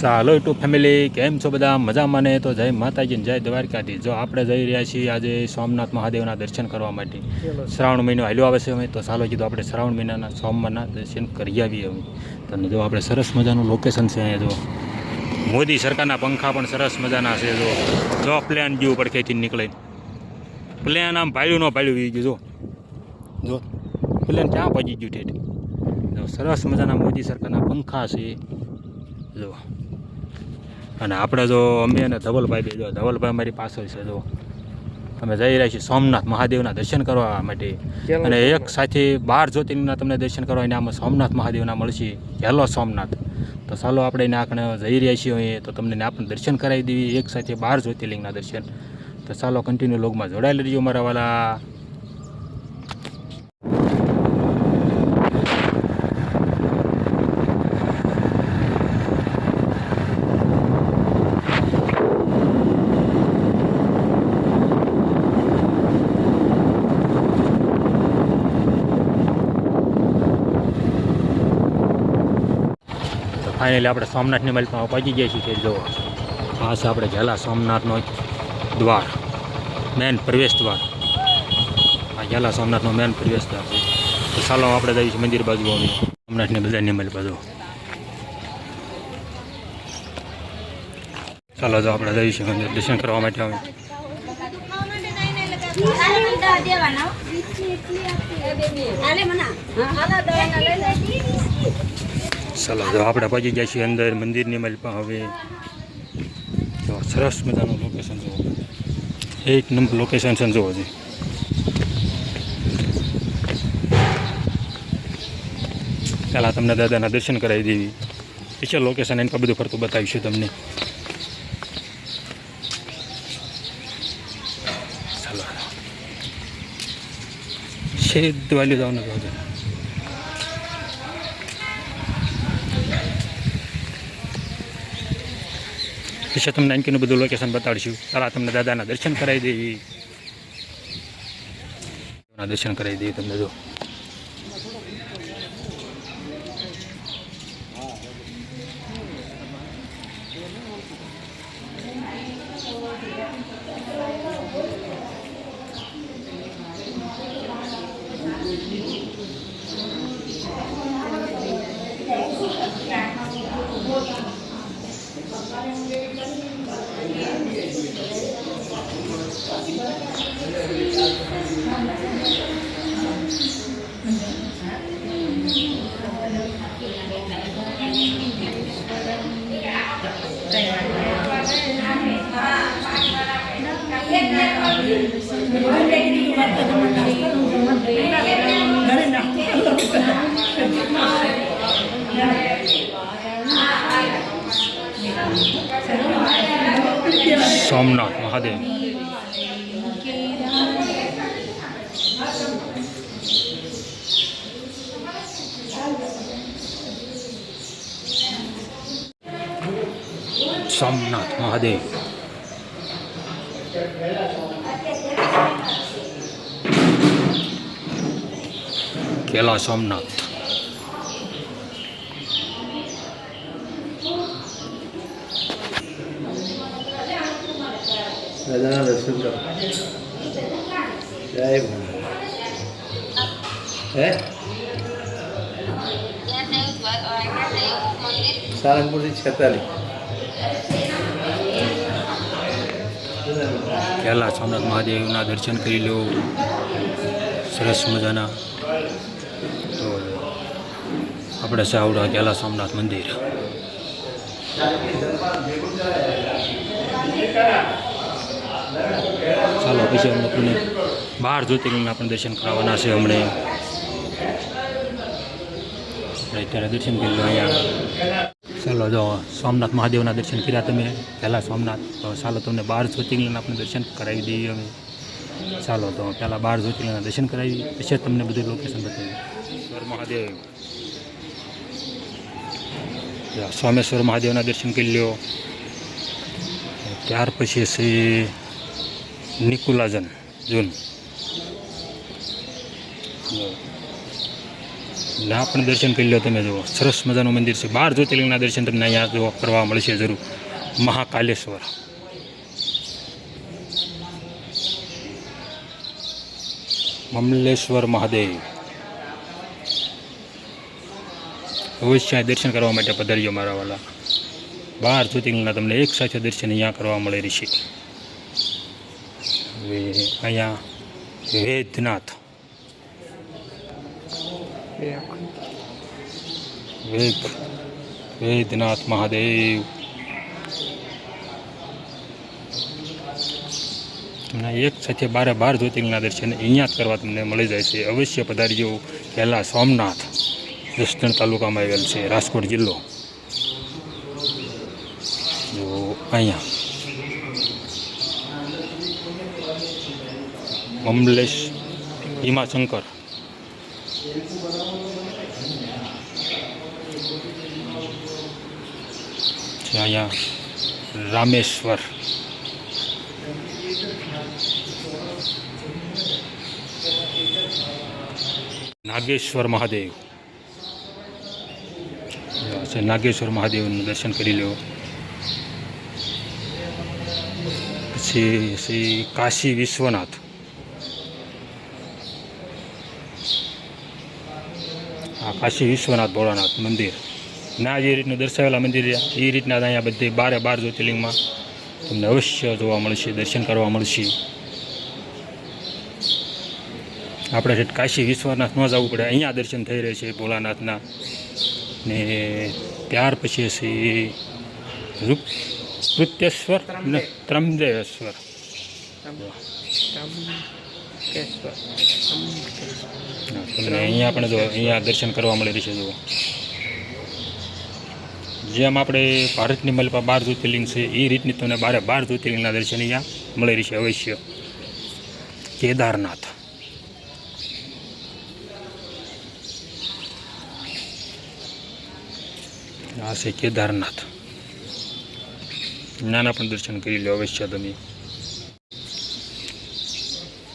ચાલો two family કેમ છો બધા? મજામાં ને? તો જય માતાજી જય દ્વારકાથી જો આપણે જઈ રહ્યા છીએ આજે સોમનાથ મહાદેવના દર્શન કરવા માટે. શ્રાવણ મહિનો હાલ્યો આવે છે અમે તો ચાલો કીધું આપણે શ્રાવણ મહિનાના સોમવારના દર્શન કરી આવીએ અમે તમને જો આપણે સરસ મજાનું લોકેશન છે અહીંયા જો. મોદી સરકારના પંખા પણ સરસ મજાના છે જો. જો પ્લેન જેવું પડખેથી નીકળે. પ્લેન આમ ભાડ્યું ન ભાડ્યું વી ગયું જો. જો. પ્લેન ક્યાં પહોંચી ગયું ઠેઠ? જો સરસ મજાના મોદી સરકારના પંખા છે. જો. અને આપણે જો અમે અને ધવલભાઈ બે જો ધવલભાઈ અમારી પાછળ છે જો. અમે જઈ રહ્યા છીએ સોમનાથ મહાદેવના દર્શન કરવા માટે. અને એક સાથે બાર જ્યોતિર્લિંગના તમને દર્શન કરવા એને આમાં સોમનાથ મહાદેવના મળશે. હેલો સોમનાથ. તો ચાલો આપણે એને જઈ રહ્યા છીએ અહીં તો તમને આપણે દર્શન કરાવી દેવી એક સાથે બાર જ્યોતિર્લિંગના દર્શન. તો ચાલો કન્ટિન્યુ લોગમાં જોડાયેલા રહીજો મારા વાલા. ફાઇનલી આપણે સોમનાથની મલમાં પહોંચી જઈએ છીએ જો આ છે આપણે ઝાલા સોમનાથનો દ્વાર મેન પ્રવેશ દ્વાર. આ ઝાલા સોમનાથનો મેન પ્રવેશ દ્વાર છે. તો ચાલો આપણે જઈએ છીએ મંદિર બાજુ આવી. સોમનાથની બધાની મલ બાજુ. ચાલો જો આપણે જઈએ છીએ મંદિર દર્શન કરવા માટે આવે ચાલો જો આપણે પહોંચી ગયા છીએ અંદર, મંદિરની મલપા હવે. જો સરસ મજાનું લોકેશન જોવો. એક નંબર લોકેશન છે જોવો છે પહેલાં તમને દાદાના દર્શન કરાવી દેવી. પછી લોકેશન એને બધું ફરતું બતાવીશું તમને. ચાલો. સીધું વાલી જવાનું કહો પછી તમને અંકીનું બધું લોકેશન બતાડીશું. તારા તમને દાદાના દર્શન કરાવી દેવી દર્શન કરાવી દઈએ તમને, જો. સોમનાથ મહાદેવ સોમનાથ મહાદેવ કેલા સોમનાથ દાદાના દર્શન કરો જય ભગવાન હે સારંગપુરથી છેતાલીસ કેલા સોમનાથ મહાદેવના દર્શન કરી લો. સરસ મજાના. તો આપણે સાવડા ગેલા સોમનાથ મંદિર. ચાલો, પછી અમે તમને બાર જ્યોતિર્લિંગના પણ દર્શન કરાવવાના છે હમણે. આપણે અત્યારે દર્શન કરી લો અહીંયા. ચાલો જો સોમનાથ મહાદેવના દર્શન કર્યા તમે પહેલાં સોમનાથ તો ચાલો તમને બાર જ્યોતિર્લિંગના આપણે દર્શન કરાવી દઈએ અમે. ચાલો તો પહેલાં બાર જ્યોતિર્લિંગના દર્શન કરાવી પછી જ તમને બધું લોકેશન બતાવ્યું મહાદેવ. સોમેશ્વર મહાદેવના દર્શન કરી લ્યો. ત્યાર પછી છે નિકુલાજન જૂન. ના પણ દર્શન કરી લો તમે જુઓ. સરસ મજાનું મંદિર છે. બાર જ્યોતિર્લિંગના દર્શન તમને અહીંયા જોવા કરવા મળશે જરૂર. મહાકાલેશ્વર. મમલેશ્વર મહાદેવ. અવશ્ય દર્શન કરવા માટે પધારજો મારા વાલા. બાર જ્યોતિર્લિંગના તમને એક સાથે દર્શન અહીંયા કરવા મળે રહેશે. અહીંયા વેદનાથ. વેદ વેદનાથ મહાદેવ તમને એક સાથે બારે બાર જ્યોતિર્લિંગના દર્શન અહીંયા જ કરવા તમને મળી જાય છે. અવશ્ય પધારીઓ પહેલાં સોમનાથ, જસદણ તાલુકામાં આવેલ છે, રાજકોટ જિલ્લો. જો અહીંયા. મમલેશ ભીમાશંકર અહીંયા રામેશ્વર. નાગેશ્વર મહાદેવ. છે, નાગેશ્વર મહાદેવનું દર્શન કરી લો પછી શ્રી કાશી વિશ્વનાથ. કાશી વિશ્વનાથ ભોળાનાથ મંદિર. ના જે રીતનું દર્શાવેલા મંદિર એ રીતના અહીંયા બધી બારે બાર જ્યોતિર્લિંગમાં તમને અવશ્ય જોવા મળશે દર્શન કરવા મળશે. આપણે ઠેઠ કાશી વિશ્વનાથ ન જવું પડે અહીંયા દર્શન થઈ રહે છે ભોલાનાથના. ને ત્યાર પછી છે કૃત્યેશ્વર ને ત્રમદેવેશ્વર તમને અહીંયા પણ જો અહીંયા દર્શન કરવા મળી છે જુઓ જેમ આપણે ભારતની મલપા બાર જ્યોતિર્લિંગ છે, એ રીતની તમને બારે બાર જ્યોતિર્લિંગના દર્શન અહીંયા મળી રહેશે અવશ્ય. કેદારનાથ. આ છે કેદારનાથ. નાના પણ દર્શન કરી લો અવશ્ય તમે.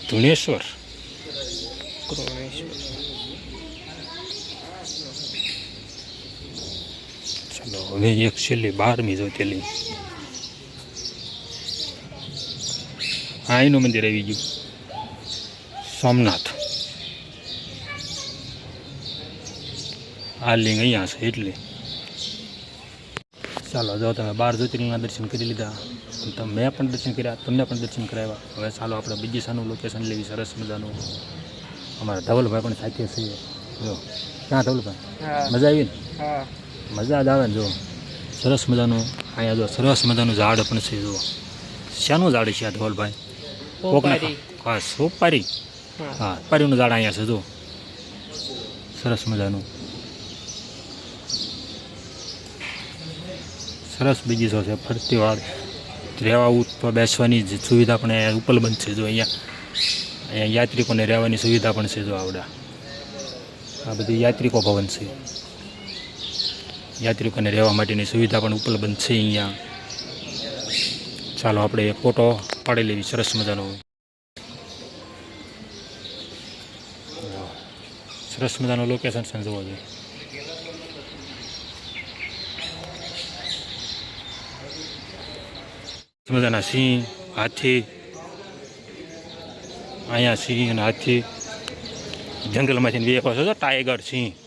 ધુણેશ્વર ચલો હવે એક છેલ્લી બારમી જોતેલી આઈનું એનું મંદિર આવી ગયું. સોમનાથ. આ લિંગ અહીંયા છે એટલે. ચાલો જો તમે બાર જ્યોતિર્લિંગના દર્શન કરી લીધા તમે મેં પણ દર્શન કર્યા તમને પણ દર્શન કરાવ્યા. હવે ચાલો આપણે બીજી સાનું લોકેશન લેવી સરસ મજાનું. અમારા ધવલભાઈ પણ સાથે છે. જો ક્યાં ધવલભાઈ? મજા આવી ને? મજા જ આવે ને જો સરસ મજાનું અહીંયા જો સરસ મજાનું ઝાડ પણ છે જો શાનું ઝાડ છે આ ધવલભાઈ? કોકના હા સોપારી. હા. પારીનું ઝાડ અહીંયા છે જો સરસ મજાનું. સરસ બીજી સો છે ફરતી વાળ. રહેવા ઉઠવા બેસવાની સુવિધા પણ અહીંયા ઉપલબ્ધ છે જો અહીંયા. અહીંયા યાત્રિકોને રહેવાની સુવિધા પણ છે જો આવડા. આ બધી યાત્રિકો ભવન છે. યાત્રિકોને રહેવા માટેની સુવિધા પણ ઉપલબ્ધ છે અહીંયા. ચાલો આપણે ફોટો પાડી લેવી, સરસ મજાનો. સરસ મજાનું લોકેશન છે જોવા જોઈએ. મજાના સિંહ, હાથી. અહીંયા સિંહ અને હાથી. જંગલમાંથી બે પાછો ટાઈગર સિંહ.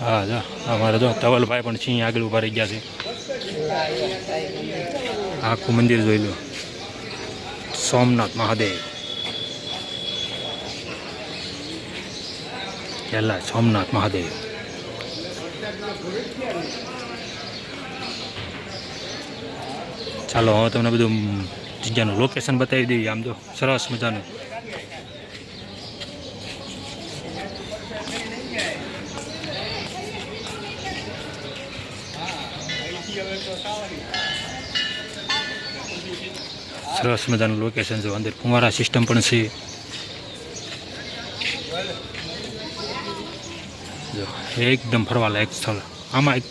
હા, જો. અમારે જો ધવલભાઈ પણ સિંહ આગળ ઊભા રહી ગયા છે. આખું મંદિર જોઈ લો. સોમનાથ મહાદેવ. પહેલા સોમનાથ મહાદેવ. ચાલો, હવે તમને બધું જગ્યાનું લોકેશન બતાવી દઈએ. આમ જો સરસ મજાનું. સરસ મજાનું લોકેશન છે. અંદર ફુવારા સિસ્ટમ પણ છે. જો, એકદમ ફરવા લાયક સ્થળ. આમાં એક,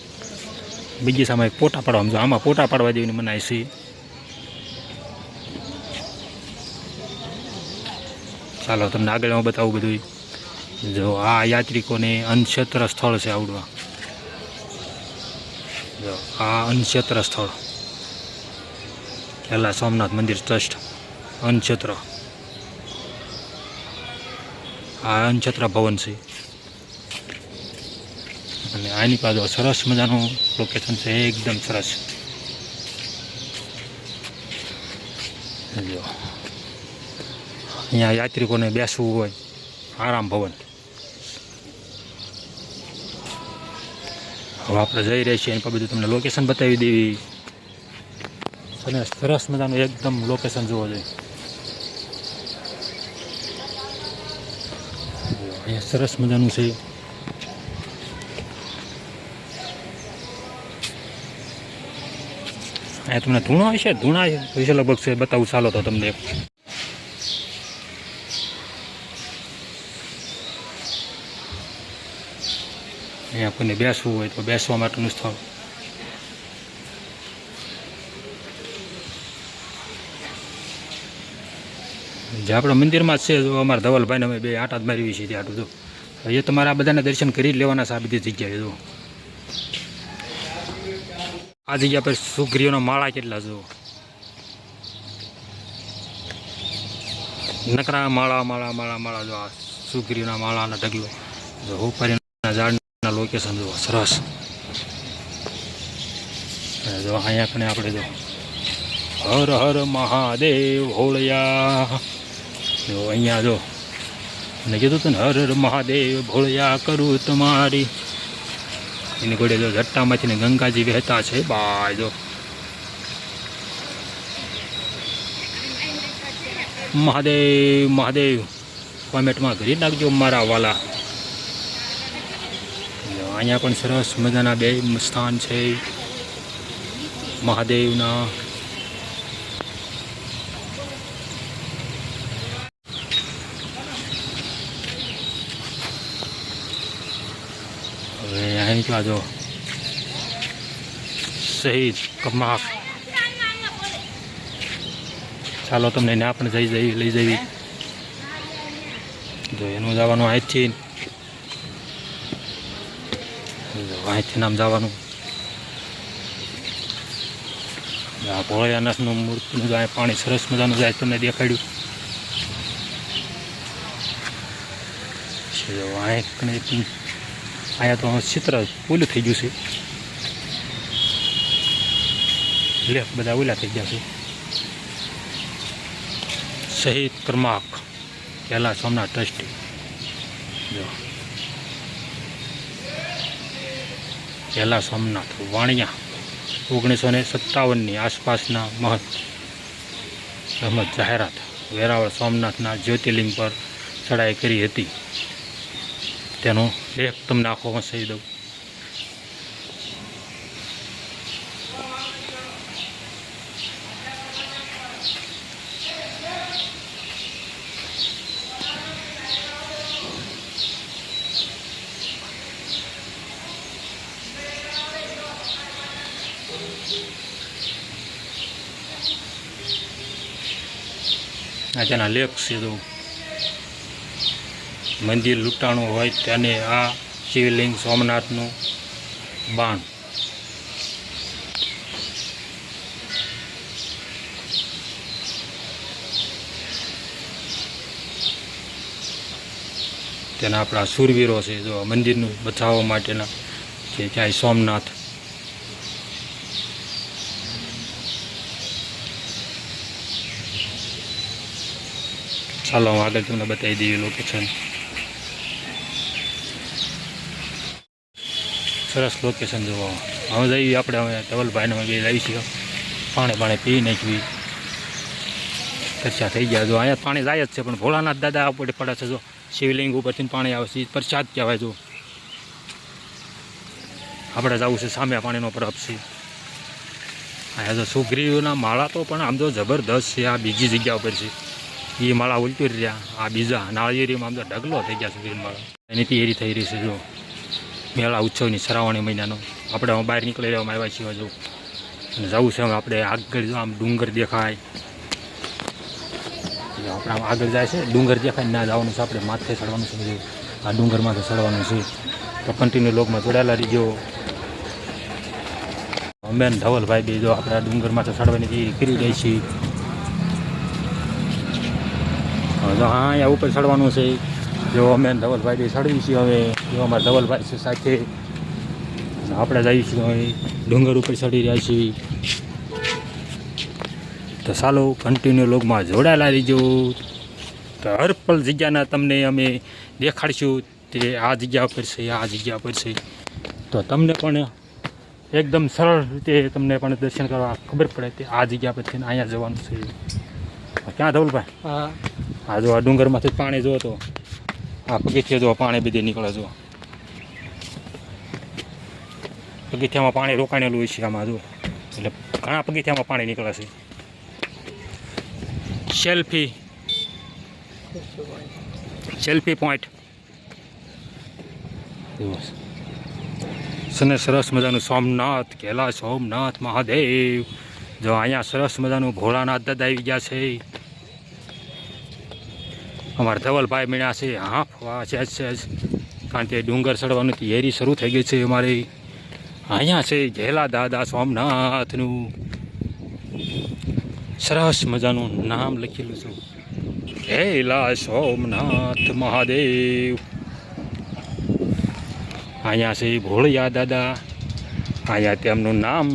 બીજી સામે એક ફોટા પાડવા જો, આમાં ફોટા પાડવા જેવી મનાય છે. ચાલો, તમને આગળ બતાવું બધું જો, આ યાત્રિકોને અનક્ષેત્ર સ્થળ છે આવડવા. જો, આ અનક્ષેત્ર સ્થળ. પહેલાં સોમનાથ મંદિર ટ્રસ્ટ અનક્ષેત્ર આ અનક્ષેત્ર ભવન છે. અને આની પાછળ સરસ મજાનું લોકેશન છે, એકદમ સરસ. જો. અહીંયા યાત્રિકોને બેસવું હોય, આરામ ભવન. હવે આપણે જઈ રહ્યા છીએ, એની પર બધું તમને લોકેશન બતાવી દેવી. અને સરસ મજાનું એકદમ લોકેશન જોવો જોઈએ અહીંયા સરસ મજાનું છે અહીંયા તમને ધૂણો હશે ધૂણા વિશે લગભગ છે બતાવું ચાલો તો તમને અહીંયા કોઈને બેસવું હોય તો બેસવા માટેનું સ્થળ જે આપણા મંદિરમાં જ છે, જો અમારા ધવલભાઈને અમે બે આટા જ મારી છીએ ત્યાં તો એ તમારે આ બધાને દર્શન કરી જ લેવાના છે આ બધી જગ્યાએ, જો. આ જગ્યા પર સુગ્રીઓના માળા કેટલા જુઓ નકરા માળા માળા માળા માળા, જો આ સુગ્રીઓના માળાના ઢગલો. જો ઉપરના ઝાડના લોકેશન જુઓ સરસ. જો અહીંયા કને આપણે જો હર હર મહાદેવ હોળિયા. જો અહીંયા જો અને કીધું હતું ને હર હર મહાદેવ ભોળિયા કરું તમારી. એની ઘોડે જો જટ્ટામાંથી ને ગંગાજી વહેતા છે બા જો. મહાદેવ મહાદેવ, કોમેન્ટમાં કરી નાખજો મારા વાલા. અહીંયા પણ સરસ મજાના બે સ્થાન છે. મહાદેવના અહીં જો. શહીદ કમાક ચાલો તમને ના પણ જઈ જઈ, લઈ જવી જો એનું જવાનું અહીંથી. અહીંથી નામ જવાનું. ભોળિયાનાથનું મૂર્તિનું જાય પાણી સરસ મજાનું જાય તમને દેખાડ્યું. છે જો અહીં અહીંયા તો ચિત્ર ઓલું થઈ ગયું છે. લે, બધા ઓલા થઈ ગયા છે. શહીદ ક્રમાંક, પહેલાં સોમનાથ ટ્રસ્ટી. જો. પહેલાં સોમનાથ વાણિયા, ઓગણીસો ને સત્તાવનની આસપાસના મહત રમત જાહેરાત, વેરાવળ સોમનાથના જ્યોતિર્લિંગ પર ચડાઈ કરી હતી. તેનો લેખ તમને આંખોમાં સહી દઉં. આ તેના લેખ છે જો મંદિર લૂંટાણું હોય તેને આ શિવલિંગ, સોમનાથનું બાણ. તેના આપણા સુરવીરો છે, જો મંદિરનું બચાવવા માટેના જે ક્યાંય સોમનાથ ચાલો, હું આગળ તમને બતાવી દઈએ લોકેશન સરસ લોકેશન જોવો. હવે જઈએ, આપણે હવે ધવલભાઈને બે લાવી છીએ. પાણી પાણી પી નાખવી. પરસાદ થઈ ગયા. જો અહીંયા પાણી જાય જ છે, પણ ભોળાનાથ દાદા આપણે પડે છે, જો. શિવલિંગ ઉપરથી પાણી આવે છે પ્રસાદ કહેવાય, જો. આપણે જવું છે સામે પાણીનો પરબ છે. અહીંયા જો સુગ્રીવના માળા તો પણ આમ તો જબરદસ્ત છે, આ બીજી જગ્યા ઉપર છે. એ માળા ઉલટી રહ્યા. આ બીજા નાળિયેરીમાં આમ તો ઢગલો થઈ ગયા સુગ્રીવ માળા. એની તૈયારી થઈ રહી છે, જો. મેળા ઉત્સવની શ્રાવણી મહિનાનો. આપણે બહાર નીકળી રહેવામાં આવ્યા છીએ જો અને જવું છે આપણે આગળ આમ ડુંગર દેખાય. આપણે આમ આગળ જાય છે, ડુંગર દેખાય ના જવાનું છે આપણે, માથે ચડવાનું છે આ ડુંગર માથે ચડવાનું છે. તો કન્ટિન્યુ લોકમાં જોડાયેલા રહીજો. અમે ધવલભાઈ બે જો આપણે આ ડુંગર માથે ચડવાની તૈયારી કરી જાય છીએ. હા, અહીંયા ઉપર ચડવાનું છે. જો અમે ધવલભાઈ બી ચડવી છીએ હવે જો અમારા ધવલભાઈ છે સાથે. આપણે છીએ હવે ડુંગર ઉપર ચડી રહ્યા છીએ. તો ચાલો કન્ટિન્યુ લોગમાં જોડાયેલા રહીજો. તો હર પલ જગ્યાના તમને અમે દેખાડશું તે આ જગ્યા પર છે આ જગ્યા પર છે. તો તમને પણ એકદમ સરળ રીતે તમને પણ દર્શન કરવા ખબર પડે કે આ જગ્યા પર છે ને અહીંયા જવાનું છે. ક્યાં ધવલભાઈ? હા. આ જો આ ડુંગરમાંથી પાણી જોવો તો. આ પગથિયા જો પાણી બધી નીકળે જો પગથિયામાં પાણી રોકાણેલું હોય છે આમાં જો એટલે ઘણા પગથિયામાં પાણી નીકળે છે. સેલ્ફી સેલ્ફી પોઈન્ટ સને સરસ મજાનું સોમનાથ કેલા સોમનાથ મહાદેવ. જો અહીંયા સરસ મજાનું ભોળાનાથ દાદા આવી ગયા છે. અમારા ધવલભાઈ મીણા છે. હાફ વા છે છે કારણ કે ડુંગર ચડવાનું તૈયારી શરૂ થઈ ગઈ છે અમારી. અહીંયા છે ઘેલા દાદા સોમનાથનું સરસ મજાનું નામ લખેલું છું. ઘેલા સોમનાથ મહાદેવ. અહીંયા છે ભોળિયા દાદા. અહીંયા તેમનું નામ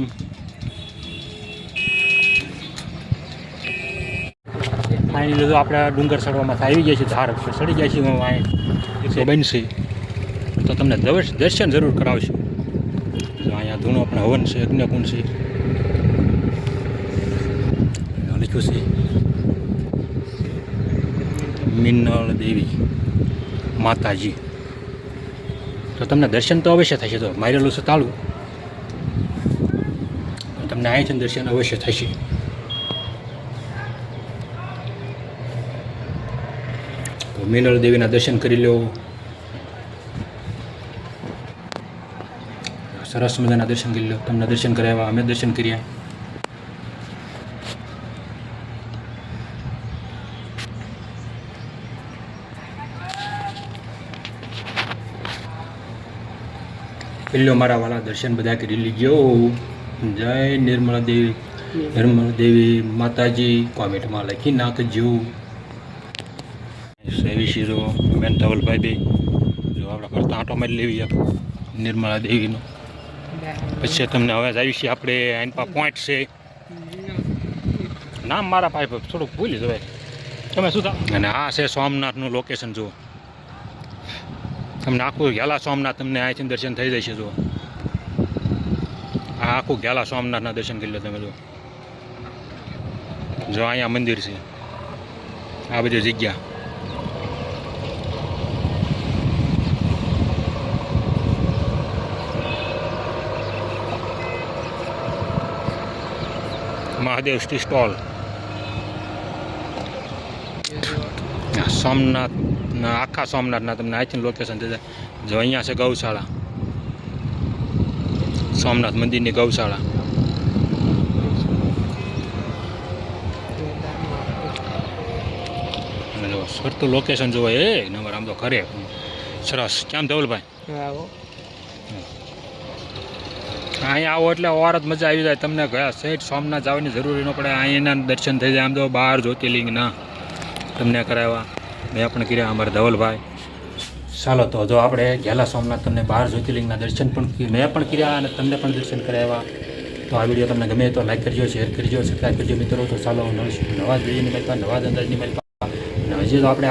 ફાઇનલી લીધું, આપણે ડુંગર સડવામાંથી આવી ગયા છીએ ધાર સડી ગયા છીએ અહીં બનશે. તો તમને દર્શન જરૂર કરાવશું. અહીંયા ધૂનો આપણે હવન છે યજ્ઞકુંડ છે. લખ્યું છે મિન્નળ દેવી માતાજી. તો તમને દર્શન તો અવશ્ય થશે, તો મારેલું છે તાળું. તમને છે દર્શન અવશ્ય થશે. મિનળ દેવીના દર્શન કરી લો સરસ મજાના દર્શન કરી લો તમને દર્શન કરાવ્યા, અમે દર્શન કર્યા. પેલો મારા વાલા, દર્શન બધા કરી લીજો. જય નિર્મળા દેવી. નિર્મળા દેવી માતાજી કોમેન્ટમાં લખી નાખજો. સેવી શીરો બેન ધવલભાઈ બે. જો આપણે કરતા આંટો મારી લેવી નિર્મળા દેવીનો. પછી તમને હવે આવી છે આપણે, આઈન પા પોઈન્ટ છે. નામ મારા ભાઈ થોડુંક ભૂલી જવાય. તમે શું થા? અને આ છે સોમનાથનું લોકેશન જુઓ. તમને આખું ઘેલા સોમનાથ તમને અહીંથી દર્શન થઈ જશે જુઓ. આ આખું ઘેલા સોમનાથના દર્શન કરી લો તમે જો જો અહીંયા મંદિર છે. આ બધી જગ્યા. મહાદેવ સ્ટી સ્ટોલ. સોમનાથના આખા સોમનાથના તમને આઈથી લોકેશન થઈ જો અહીંયા છે ગૌશાળા. સોમનાથ મંદિરની ગૌશાળા. સરતું લોકેશન જોવાય, એ નંબર આમ તો ખરે સરસ. કેમ ધવલભાઈ? અહીંયા આવો એટલે વાર જ મજા આવી જાય. તમને ગયા સેઠ સોમનાથ જવાની જરૂરી ન પડે. અહીંના દર્શન થઈ જાય. આમ તો બાર જ્યોતિર્લિંગના તમને કરાવ્યા. મેં પણ કર્યા અમારા ધવલભાઈ. ચાલો તો જો આપણે ગેલા સોમનાથ તમને બાર જ્યોતિર્લિંગના દર્શન પણ મેં પણ કર્યા અને તમને પણ દર્શન કરાવ્યા. તો આ વીડિયો તમને ગમે તો લાઈક કરજો શેર કરજો સબસ્ક્રાઈબ કરજો મિત્રો. તો ચાલો નવા નવા જોઈએ મળતા, નવા જ અંદાજની મળતા. અને હજી તો આપણે